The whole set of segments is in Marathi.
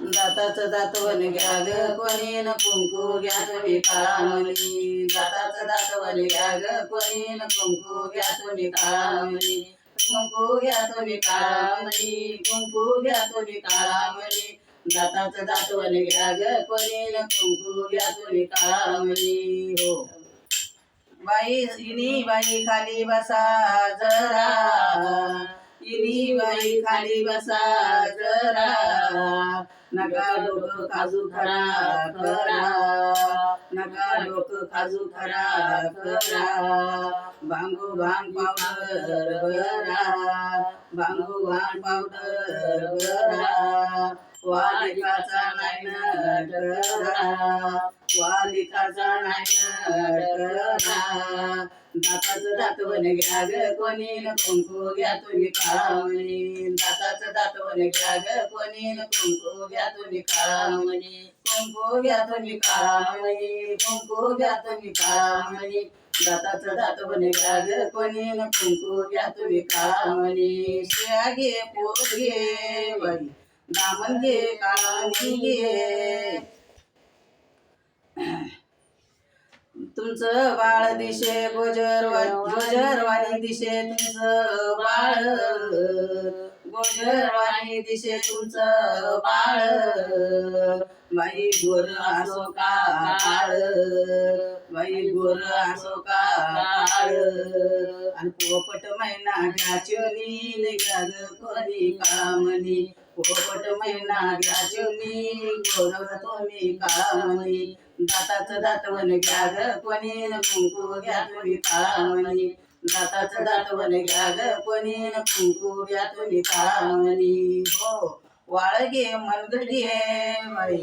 दाताचं दातवन घ्या ग कोणी न कुंकू घ्या तुम्ही कामली दाताचं दातवन घ्या ग कोणी न कुंकू घ्या तुम्ही कामली कुंकू घ्या तुम्ही कामली कुंकू घ्या तुम्ही कामली दाताचं दातवन घ्या ग कोणी न कुंकू घ्या तुम्ही कामली हो. बाई इनी बाई खाली बसा जरा. इनी बाई खाली बसा जरा. नका डोकं काजू खरा करा. नका डोकं काजू खरा करा. भांगू भांग पावडर करा. भांगू भांग पावडर करा. वालिकाचा नाही करा. वालिकाचा नाही नट दाताचं दातवन घ्या ग कोणी न कुंकू घ्या तुम्ही काळामणी दाताचं दातवन घ्या ग कोणी न कुंकू घ्या तुम्ही काळामणी कुंकू घ्या तुम्ही काळामणी कुंकू घ्या तुम्ही काळामणी दाताचं दातवन घ्या ग कोणी न कुंकू घ्या तुम्ही काळामणी शिया घे पोट घे दामन घे काळामणी घे. तुमचं बाळ दिशे गोजरवा गोजरवाणी दिशे तुमचं बाळ. गोजरवाणी दिशे तुमचं बाळ. बाई गोर असो का काळ? बाई गोर असो का काळ? आणि पोपट महिना घ्याचोनी घ्या कोणी कामनी? पोपट महिना घ्याचोनी गोर तुम्ही कामनी? दाताचं दातवन घ्या ग. कोणी न कुंकू घ्या तुम्ही कामनी दाताचं दातवन घ्या ग. कोणी न कुंकू घ्या तुम्ही कामनी हो वाळ घे मनगट घे बाई.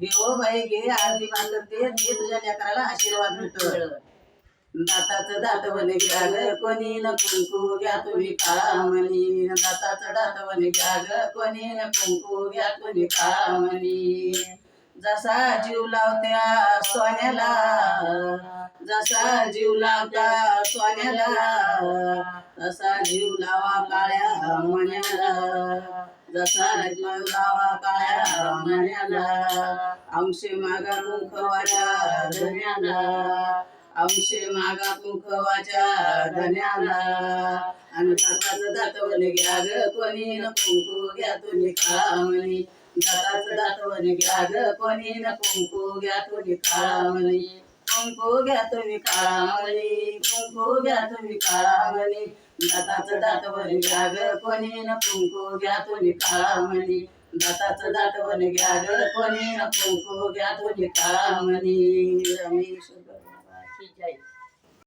घे बाई घे आरती मात्र ते घे तुझ्या लेकराला आशीर्वाद भेटतो दाताचं दातवन घ्या ग. कोणी न कुंकू घ्या तुम्ही कामनी दाताचं दातवन घ्या ग. कोणी न कुंकू घ्या तुम्ही कामनी जसा जीव लावत्या सोन्याला जसा जीव लावता सोन्याला तसा जीव लावा काळ्या मण्याला जसा जीव लावा काळ्या मण्याला अंशे मागा मुखवाच्या धन्याला अंशे मागा मुखवाच्या धन्याला. आणि दाताचं दातवन घ्या ग कोणी न कुंकू घ्या तुम्ही कामणी दाताचं दातवन घ्या ग कोणी न कुंकू घ्या तुम्ही म्हणे कुंकू घ्या तुम्ही काळामणी कुंकू घ्या तुम्ही काळामणी दाताचं दातवन घ्या ग कोणी न कुंकू घ्या तुम्ही काळामणी दाताचं दातवन घ्या ग कोणी न कुंकू घ्या तुम्ही म्हणे रमेश